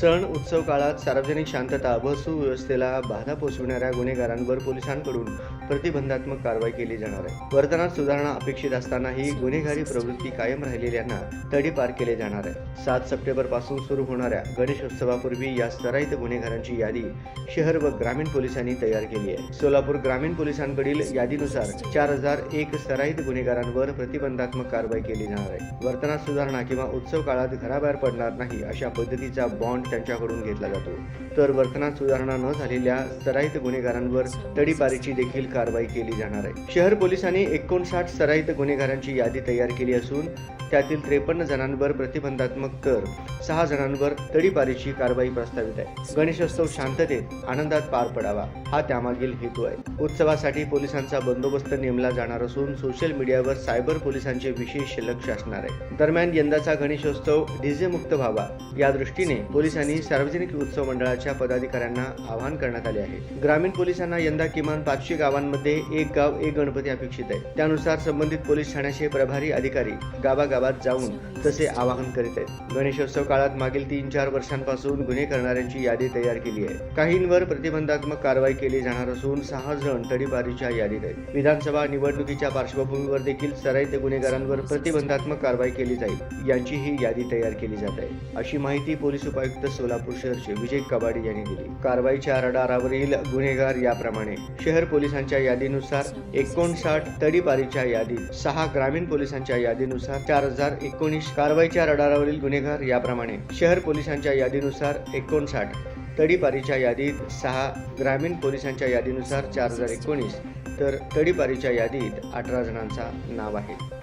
सण उत्सव काळात सार्वजनिक शांतता व सुव्यवस्थेला बाधा पोचविणाऱ्या गुन्हेगारांवर पोलिसांकडून प्रतिबंधात्मक कारवाई केली जाणार आहे. वर्तनात सुधारणा अपेक्षित असतानाही गुन्हेगारी प्रवृत्ती कायम राहिलेल्यांना तडीपार केले जाणार आहे. सात सप्टेंबरपासून सुरू होणाऱ्या गणेशोत्सवापूर्वी या स्तराईत गुन्हेगारांची यादी शहर व ग्रामीण पोलिसांनी तयार केली आहे. सोलापूर ग्रामीण पोलिसांकडील यादीनुसार चार हजार एक स्तराईत गुन्हेगारांवर प्रतिबंधात्मक कारवाई केली जाणार आहे. वर्तनात सुधारणा किंवा उत्सव काळात घराबाहेर पडणार नाही अशा पद्धतीचा बॉन्ड त्यांच्याकडून घेतला जातो. तर वर्तनात सुधारणा न झालेल्या सराईत गुन्हेगारांवर तडीपारीची देखील कारवाई केली जाणार आहे. शहर पोलिसांनी एकोणसाठ सराईत गुन्हेगारांची यादी तयार केली असून त्यातील त्रेपन्न जणांवर प्रतिबंधात्मक कर सहा जणांवर तडीपारीची कारवाई प्रस्तावित आहे. गणेशोत्सव शांततेत आनंदात पार पडावा हा त्यामागील हेतू आहे. उत्सवासाठी पोलिसांचा बंदोबस्त नेमला जाणार असून सोशल मीडियावर सायबर पोलिसांचे विशेष लक्ष असणार आहे. दरम्यान यंदाचा गणेशोत्सव डीजे मुक्त व्हावा या दृष्टीने पोलिसांनी सार्वजनिक उत्सव मंडळाच्या पदाधिकाऱ्यांना आवाहन करण्यात आले आहे. ग्रामीण पोलिसांना यंदा किमान पाचशे गावांमध्ये एक गाव एक गणपती अपेक्षित आहे. त्यानुसार संबंधित पोलीस ठाण्याचे प्रभारी अधिकारी गावागावात जाऊन तसे आवाहन करीत आहेत. गणेशोत्सव काळात मागील तीन चार वर्षांपासून गुन्हे करणाऱ्यांची यादी तयार केली आहे. काहींवर प्रतिबंधात्मक कारवाई केली जाणार असून सहा जण तडीपारीच्या यादीत आहेत. विधानसभा निवडणुकीच्या पार्श्वभूमीवर देखील सराईत गुन्हेगारांवर प्रतिबंधात्मक कारवाई केली जाईल. यांची ही यादी तयार केली जात आहे. अशी माहिती पोलीस उपायुक्त सोलापूर शहरचे विजय कबाडे यांनी दिली. कारवाईच्या रडारावरील गुन्हेगार याप्रमाणे शहर पोलिसांच्या यादीनुसार एकोणसाठ तडीपारीच्या यादीत सहा ग्रामीण पोलिसांच्या यादीनुसार चार चार हजार एकोणीस कारवाईच्या रडारावरील गुन्हेगार याप्रमाणे शहर पोलिसांच्या यादीनुसार एकोणसाठ तडीपारीच्या यादीत सहा ग्रामीण पोलिसांच्या यादीनुसार चार हजार एकोणीस तर तडीपारीच्या यादीत अठरा जणांचा नाव आहे.